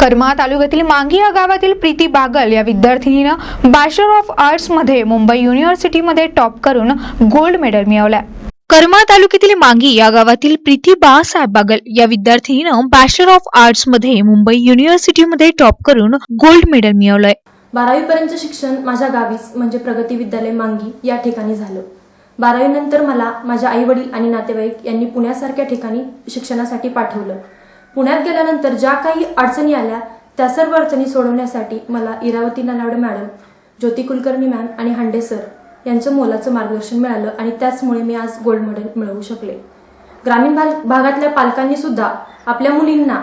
करमाळा तालुक्यातील मांगी या गावातील प्रीती बागल या विद्यार्थिनीनं बॅचलर ऑफ आर्ट्समध्ये मुंबई युनिव्हर्सिटीमध्ये टॉप करून गोल्ड मेडल मिळवलाय. करमाळा तालुक्यातील मांगी या गावातील प्रीती बाळासाहेब बागल या विद्यार्थिनीनं बॅचलर ऑफ आर्ट्समध्ये मुंबई युनिव्हर्सिटीमध्ये टॉप करून गोल्ड मेडल मिळवलंय. बारावीपर्यंतचं शिक्षण माझ्या गावीच म्हणजे प्रगती विद्यालय मांगी या ठिकाणी झालं. बारावीनंतर मला माझ्या आई वडील आणि नातेवाईक यांनी पुण्यासारख्या ठिकाणी शिक्षणासाठी पाठवलं. पुण्यात गेल्यानंतर ज्या काही अडचणी आल्या त्या सर्व अडचणी सोडवण्यासाठी मला इरावती नलावडे मॅडम ज्योती कुलकर्णी मॅम आणि हांडे सर यांचं मोलाचं मार्गदर्शन मिळालं आणि त्याचमुळे मी आज गोल्ड मेडल मिळवू शकले. ग्रामीण भाग भागातल्या पालकांनी सुद्धा आपल्या मुलींना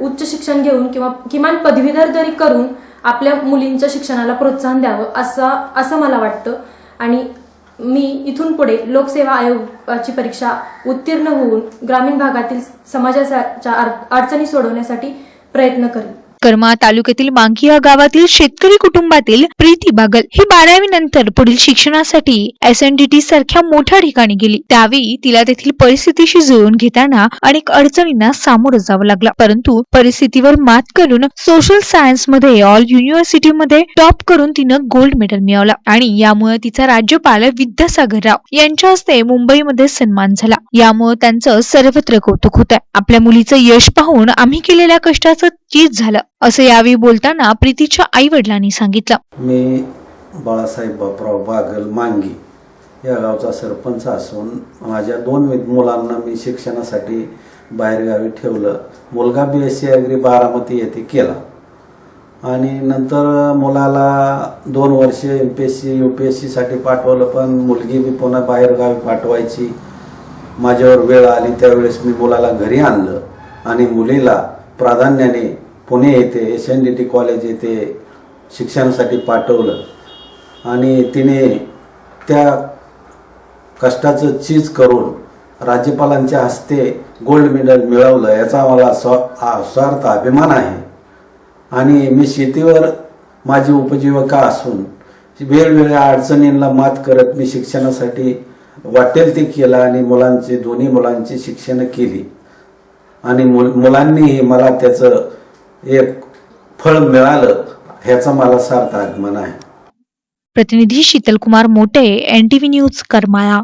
उच्च शिक्षण घेऊन किंवा किमान पदवीधर तरी करून आपल्या मुलींच्या शिक्षणाला प्रोत्साहन द्यावं असं असं मला वाटतं. आणि मी इथून पुढे लोकसेवा आयोगाची परीक्षा उत्तीर्ण होऊन ग्रामीण भागातील समाजाच्या अडचणी सोडवण्यासाठी प्रयत्न करेन. करमाळा तालुक्यातील मांगी या गावातील शेतकरी कुटुंबातील प्रीती बागल ही बारावी नंतर पुढील शिक्षणासाठी एस एन डी टी सारख्या मोठ्या ठिकाणी गेली. त्यावेळी तिला तेथील परिस्थितीशी जुळवून घेताना अनेक अडचणींना सामोरं जावं लागलं. परंतु परिस्थितीवर मात करून सोशल सायन्समध्ये ऑल युनिव्हर्सिटी मध्ये टॉप करून तिनं गोल्ड मेडल मिळवला आणि यामुळे तिचा राज्यपाल विद्यासागर राव यांच्या हस्ते मुंबईमध्ये सन्मान झाला. यामुळे त्यांचं सर्वत्र कौतुक होत आहे आपल्या मुलीचं यश पाहून आम्ही केलेल्या कष्टाचं चीज झालं. असं यावेळी बोलताना प्रीतीच्या आई वडिलांनी सांगितलं. मी बाळासाहेब बापराव बागल मांगी या गावचा सरपंच असून माझ्या दोन मुलांना मी शिक्षणासाठी बाहेरगावी ठेवलं. मुलगा B S C agri Baramati येथे केला. आणि नंतर मुलाला दोन वर्ष M P S C U P S सीसाठी पाठवलं पण मुलगी बी पुन्हा बाहेरगावी पाठवायची माझ्यावर वेळ आली. त्यावेळेस मी मुलाला घरी आणलं आणि मुलीला प्राधान्याने पुणे येथे S N D T college येथे शिक्षणासाठी पाठवलं. आणि तिने त्या कष्टाचं चीज करून राज्यपालांच्या हस्ते गोल्ड मेडल मिळवलं याचा मला स्व स्वार्थ अभिमान आहे. आणि मी शेतीवर माझी उपजीविका असून वेगवेगळ्या अडचणींना मात करत मी शिक्षणासाठी वाटेल ते केलं आणि मुलांचे दोन्ही मुलांची शिक्षण केली. आणि मुल मुलांनीही मला त्याचं एक फळ मिळालं ह्याचा मला सार्थ अभिमान आहे. प्रतिनिधी शीतल कुमार मोटे एनटीव्ही न्यूज करमाळा.